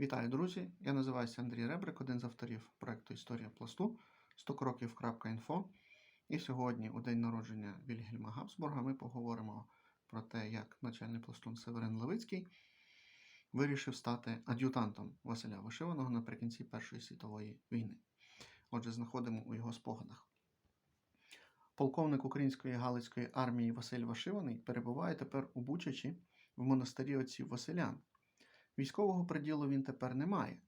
Вітаю, друзі! Я називаюся Андрій Ребрик, один з авторів проекту Історія пласту 100 кроків.інфо. І сьогодні, у день народження Вільгельма Габсбурга, ми поговоримо про те, як начальний пластун Северин Левицький вирішив стати ад'ютантом Василя Вишиваного наприкінці Першої світової війни. Отже, знаходимо у його спогадах. Полковник Української Галицької армії Василь Вишиваний перебуває тепер у Бучачі в монастирі отців Василян. Військового приділу він тепер не має.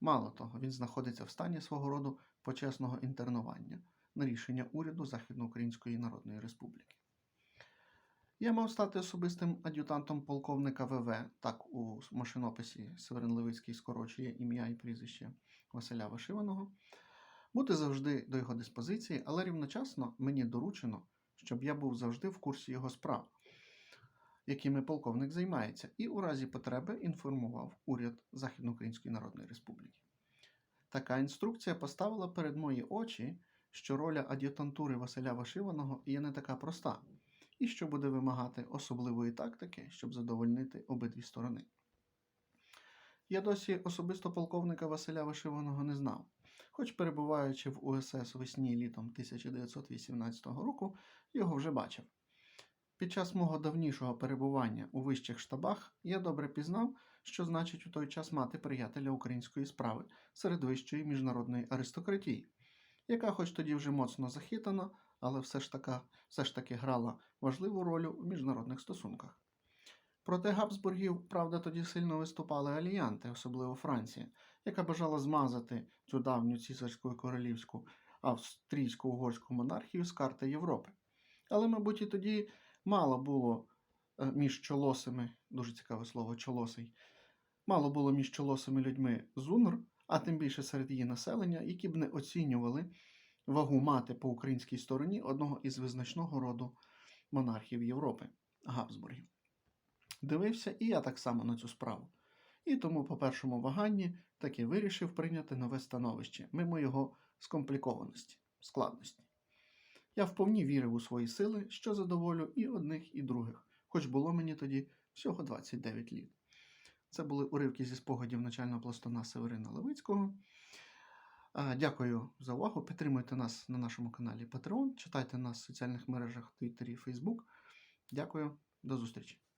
Мало того, він знаходиться в стані свого роду почесного інтернування на рішення уряду Західноукраїнської Народної Республіки. Я мав стати особистим ад'ютантом полковника ВВ, так у машинописі Северин Левицький скорочує ім'я і прізвище Василя Вишиваного, бути завжди до його диспозиції, але рівночасно мені доручено, щоб я був завжди в курсі його справ якими полковник займається, і у разі потреби інформував уряд Західноукраїнської Народної Республіки. Така інструкція поставила перед мої очі, що роля ад'ютантури Василя Вишиваного є не така проста, і що буде вимагати особливої тактики, щоб задовольнити обидві сторони. Я досі особисто полковника Василя Вишиваного не знав, хоч перебуваючи в УСС весні літом 1918 року, його вже бачив. Під час мого давнішого перебування у вищих штабах я добре пізнав, що значить у той час мати приятеля української справи серед вищої міжнародної аристократії, яка, хоч тоді вже моцно захитана, але все ж, така, все ж таки грала важливу роль у міжнародних стосунках. Проти Габсбургів, правда, тоді сильно виступали аліянти, особливо Франція, яка бажала змазати цю давню цісарську королівську австрійсько-угорську монархію з карти Європи. Але, мабуть, і тоді мало було е, між чолосими, дуже цікаве слово, чолосий, мало було між чолосими людьми зунр, а тим більше серед її населення, які б не оцінювали вагу мати по українській стороні одного із визначного роду монархів Європи Габсбургів. Дивився і я так само на цю справу. І тому, по першому ваганні, таки вирішив прийняти нове становище, мимо його скомплікованості, складності. Я вповні вірив у свої сили, що задоволю і одних, і других, хоч було мені тоді всього 29 літ. Це були уривки зі спогадів начального пластуна Северина Левицького. Дякую за увагу. Підтримуйте нас на нашому каналі Patreon, читайте нас в соціальних мережах Twitter і Facebook. Дякую, до зустрічі!